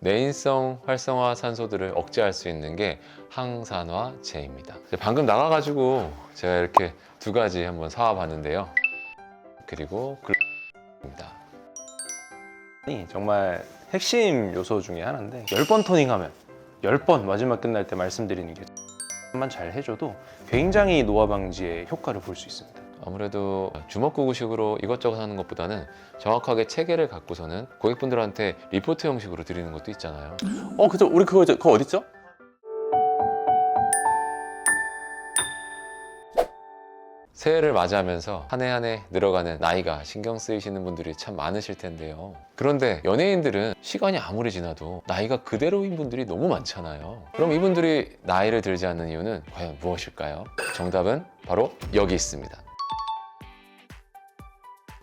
내인성 활성화 산소들을 억제할 수 있는 게 항산화제입니다. 방금 나가가지고 제가 이렇게 두 가지 한번 사와봤는데요. 그리고 글입니다. 이 정말 핵심 요소 중에 하나인데 10번 토닝하면 10번 마지막 끝날 때 말씀드리는 게 만잘 해줘도 굉장히 노화 방지에 효과를 볼 수 있습니다. 아무래도 주먹구구식으로 이것저것 하는 것보다는 정확하게 체계를 갖고서는 고객분들한테 리포트 형식으로 드리는 것도 있잖아요. 어, 그죠. 우리 그거, 그거 어딨죠? 새해를 맞이하면서 한 해 한 해 늘어가는 나이가 신경 쓰이시는 분들이 참 많으실 텐데요. 그런데 연예인들은 시간이 아무리 지나도 나이가 그대로인 분들이 너무 많잖아요. 그럼 이분들이 나이를 들지 않는 이유는 과연 무엇일까요? 정답은 바로 여기 있습니다.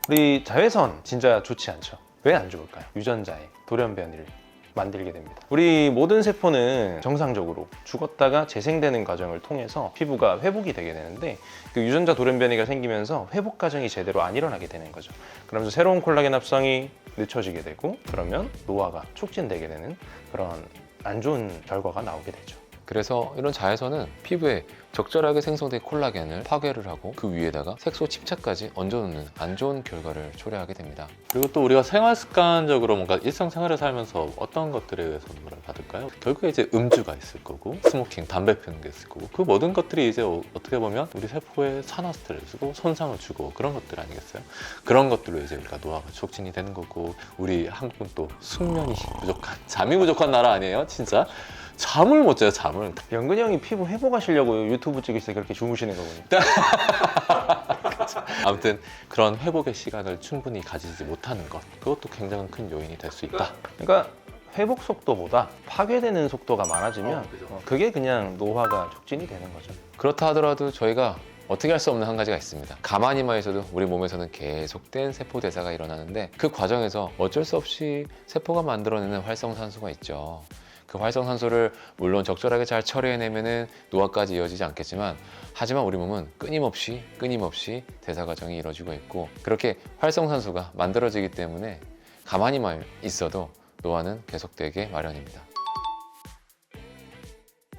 우리 자외선 진짜 좋지 않죠? 왜 안 좋을까요? 유전자에 돌연변이를 만들게 됩니다. 우리 모든 세포는 정상적으로 죽었다가 재생되는 과정을 통해서 피부가 회복이 되게 되는데 그 유전자 돌연변이가 생기면서 회복 과정이 제대로 안 일어나게 되는 거죠. 그러면서 새로운 콜라겐 합성이 늦춰지게 되고 그러면 노화가 촉진되게 되는 그런 안 좋은 결과가 나오게 되죠. 그래서 이런 자외선은 피부에 적절하게 생성된 콜라겐을 파괴를 하고 그 위에다가 색소 침착까지 얹어놓는 안 좋은 결과를 초래하게 됩니다. 그리고 또 우리가 생활 습관적으로 뭔가 일상생활을 살면서 어떤 것들에 의해서 선물을 받을까요? 결국에 이제 음주가 있을 거고, 스모킹, 담배 피우는 게 있을 거고, 그 모든 것들이 이제 어- 어떻게 보면 우리 세포에 산화 스트레스고 손상을 주고 그런 것들 아니겠어요? 그런 것들로 이제 우리가 노화가 촉진이 되는 거고, 우리 한국은 또 숙면이 부족한, 잠이 부족한 나라 아니에요? 진짜? 잠을 못 자요, 잠을. 영근이 형이 피부 회복하시려고 유튜브 찍으실 때 그렇게 주무시는 거 보니까 아무튼 그런 회복의 시간을 충분히 가지지 못하는 것, 그것도 굉장히 큰 요인이 될 수 있다. 그러니까 회복 속도보다 파괴되는 속도가 많아지면 어, 그죠. 어, 그게 그냥 노화가 촉진이 되는 거죠. 그렇다 하더라도 저희가 어떻게 할 수 없는 한 가지가 있습니다. 가만히만 있어도 우리 몸에서는 계속된 세포 대사가 일어나는데 그 과정에서 어쩔 수 없이 세포가 만들어내는 활성산소가 있죠. 그 활성산소를 물론 적절하게 잘 처리해내면은 노화까지 이어지지 않겠지만 하지만 우리 몸은 끊임없이 끊임없이 대사 과정이 이루어지고 있고 그렇게 활성산소가 만들어지기 때문에 가만히만 있어도 노화는 계속되게 마련입니다.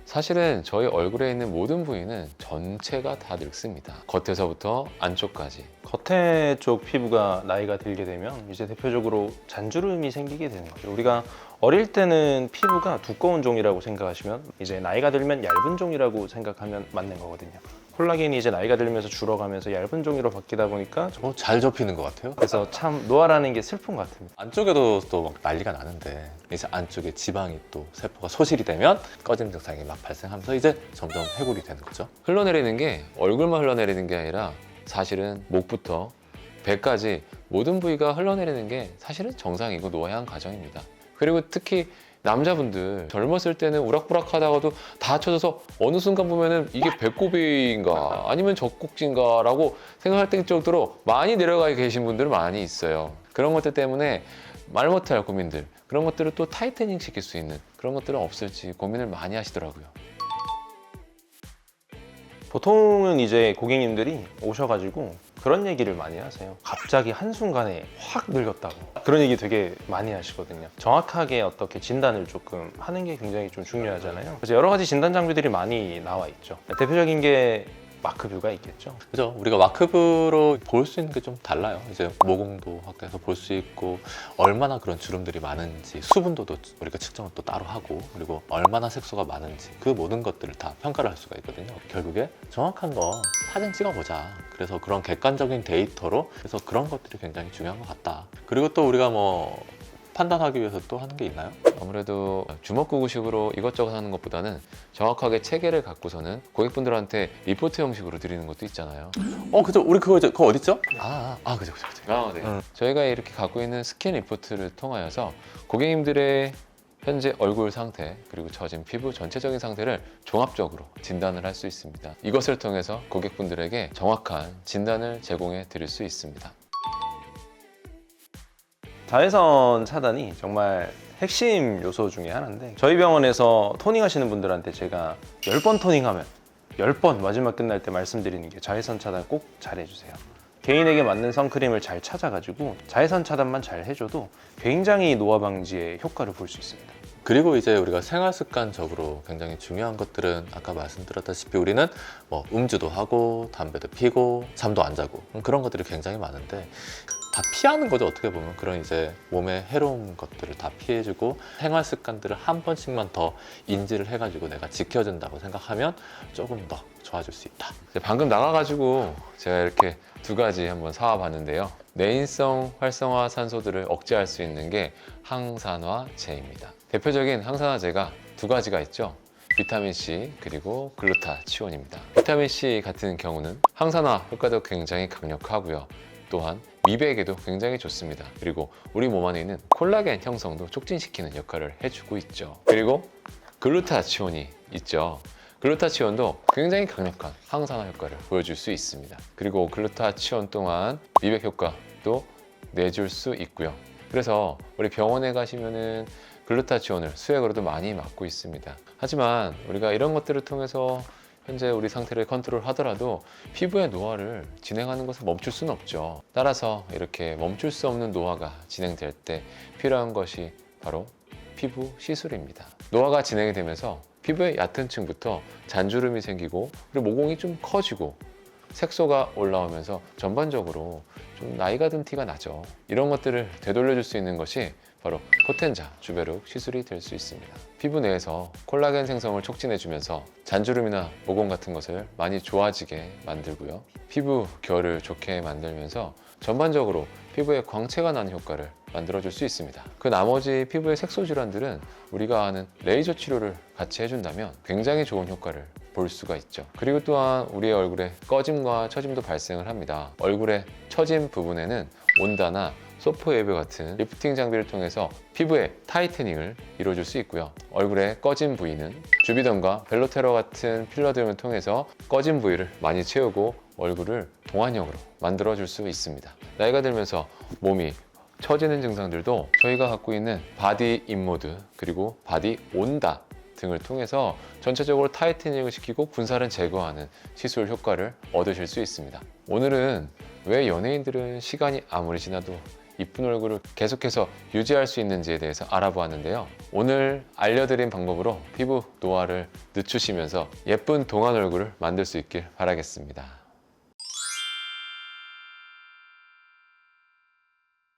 사실은 저희 얼굴에 있는 모든 부위는 전체가 다 늙습니다. 겉에서부터 안쪽까지. 겉에 쪽 피부가 나이가 들게 되면 이제 대표적으로 잔주름이 생기게 되는 거죠. 우리가 어릴 때는 피부가 두꺼운 종이라고 생각하시면 이제 나이가 들면 얇은 종이라고 생각하면 맞는 거거든요. 콜라겐이 이제 나이가 들면서 줄어가면서 얇은 종이로 바뀌다 보니까 어, 잘 접히는 것 같아요. 그래서 참 노화라는 게 슬픈 것 같습니다. 안쪽에도 또 막 난리가 나는데 이제 안쪽에 지방이 또 세포가 소실이 되면 꺼짐 증상이 막 발생하면서 이제 점점 해골이 되는 거죠. 흘러내리는 게 얼굴만 흘러내리는 게 아니라 사실은 목부터 배까지 모든 부위가 흘러내리는 게 사실은 정상이고 노화한 과정입니다. 그리고 특히 남자분들 젊었을 때는 우락부락하다가도 다 쳐져서 어느 순간 보면은 이게 배꼽인가 아니면 젖꼭지인가라고 생각할 정도로 많이 내려가 계신 분들 많이 있어요. 그런 것들 때문에 말 못할 고민들 그런 것들을 또 타이트닝 시킬 수 있는 그런 것들은 없을지 고민을 많이 하시더라고요. 보통은 이제 고객님들이 오셔가지고 그런 얘기를 많이 하세요. 갑자기 한순간에 확 늙었다고. 그런 얘기 되게 많이 하시거든요. 정확하게 어떻게 진단을 조금 하는 게 굉장히 좀 중요하잖아요. 그래서 여러 가지 진단 장비들이 많이 나와 있죠. 대표적인 게 마크뷰가 있겠죠. 그죠? 우리가 마크브로 볼 수 있는 게 좀 달라요. 이제 모공도 확대해서 볼 수 있고 얼마나 그런 주름들이 많은지 수분도도 우리가 측정을 또 따로 하고 그리고 얼마나 색소가 많은지 그 모든 것들을 다 평가를 할 수가 있거든요. 결국에 정확한 거 사진 찍어보자. 그래서 그런 객관적인 데이터로 그래서 그런 것들이 굉장히 중요한 것 같다. 그리고 또 우리가 뭐 판단하기 위해서 또 하는 게 있나요? 아무래도 주먹구구식으로 이것저것 하는 것보다는 정확하게 체계를 갖고서는 고객분들한테 리포트 형식으로 드리는 것도 있잖아요. 어, 그죠? 우리 그거 이제 그거 어딨죠? 아, 아, 아, 그죠, 그죠, 그죠. 아, 네. 음. 저희가 이렇게 갖고 있는 스킨 리포트를 통하여서 고객님들의 현재 얼굴 상태 그리고 처진 피부 전체적인 상태를 종합적으로 진단을 할 수 있습니다. 이것을 통해서 고객분들에게 정확한 진단을 제공해 드릴 수 있습니다. 자외선 차단이 정말 핵심 요소 중에 하나인데 저희 병원에서 토닝 하시는 분들한테 제가 10번 토닝하면 10번 마지막 끝날 때 말씀드리는 게 자외선 차단 꼭 잘 해주세요. 개인에게 맞는 선크림을 잘 찾아가지고 자외선 차단만 잘 해줘도 굉장히 노화 방지에 효과를 볼 수 있습니다. 그리고 이제 우리가 생활 습관적으로 굉장히 중요한 것들은 아까 말씀드렸다시피 우리는 뭐 음주도 하고 담배도 피고 잠도 안 자고 그런 것들이 굉장히 많은데 다 피하는 거죠 어떻게 보면 그런 이제 몸에 해로운 것들을 다 피해주고 생활 습관들을 한 번씩만 더 인지를 해가지고 내가 지켜준다고 생각하면 조금 더 좋아질 수 있다. 방금 나가가지고 제가 이렇게 두 가지 한번 사와봤는데요. 내인성 활성화 산소들을 억제할 수 있는 게 항산화제입니다. 대표적인 항산화제가 두 가지가 있죠. 비타민 C 그리고 글루타치온입니다. 비타민 C 같은 경우는 항산화 효과도 굉장히 강력하고요. 또한 미백에도 굉장히 좋습니다. 그리고 우리 몸 안에 있는 콜라겐 형성도 촉진시키는 역할을 해주고 있죠. 그리고 글루타치온이 있죠. 글루타치온도 굉장히 강력한 항산화 효과를 보여줄 수 있습니다. 그리고 글루타치온 또한 미백 효과도 내줄 수 있고요. 그래서 우리 병원에 가시면은 글루타치온을 수액으로도 많이 맞고 있습니다. 하지만 우리가 이런 것들을 통해서 현재 우리 상태를 컨트롤 하더라도 피부의 노화를 진행하는 것을 멈출 수는 없죠. 따라서 이렇게 멈출 수 없는 노화가 진행될 때 필요한 것이 바로 피부 시술입니다. 노화가 진행이 되면서 피부의 얕은 층부터 잔주름이 생기고 그리고 모공이 좀 커지고 색소가 올라오면서 전반적으로 좀 나이가 든 티가 나죠. 이런 것들을 되돌려줄 수 있는 것이 바로 포텐자 주베룩 시술이 될 수 있습니다. 피부 내에서 콜라겐 생성을 촉진해주면서 잔주름이나 모공 같은 것을 많이 좋아지게 만들고요. 피부 결을 좋게 만들면서 전반적으로 피부에 광채가 나는 효과를 만들어줄 수 있습니다. 그 나머지 피부의 색소 질환들은 우리가 아는 레이저 치료를 같이 해준다면 굉장히 좋은 효과를 볼 수가 있죠. 그리고 또한 우리의 얼굴에 꺼짐과 처짐도 발생을 합니다. 얼굴의 처짐 부분에는 온다나 소프 웨이브 같은 리프팅 장비를 통해서 피부의 타이트닝을 이루어줄 수 있고요. 얼굴의 꺼진 부위는 주비덤과 벨로테러 같은 필러 등을 통해서 꺼진 부위를 많이 채우고 얼굴을 동안형으로 만들어줄 수 있습니다. 나이가 들면서 몸이 처지는 증상들도 저희가 갖고 있는 바디 인모드 그리고 바디 온다 등을 통해서 전체적으로 타이트닝을 시키고 군살은 제거하는 시술 효과를 얻으실 수 있습니다. 오늘은 왜 연예인들은 시간이 아무리 지나도 이쁜 얼굴을 계속해서 유지할 수 있는지에 대해서 알아보았는데요. 오늘 알려드린 방법으로 피부 노화를 늦추시면서 예쁜 동안 얼굴을 만들 수 있길 바라겠습니다.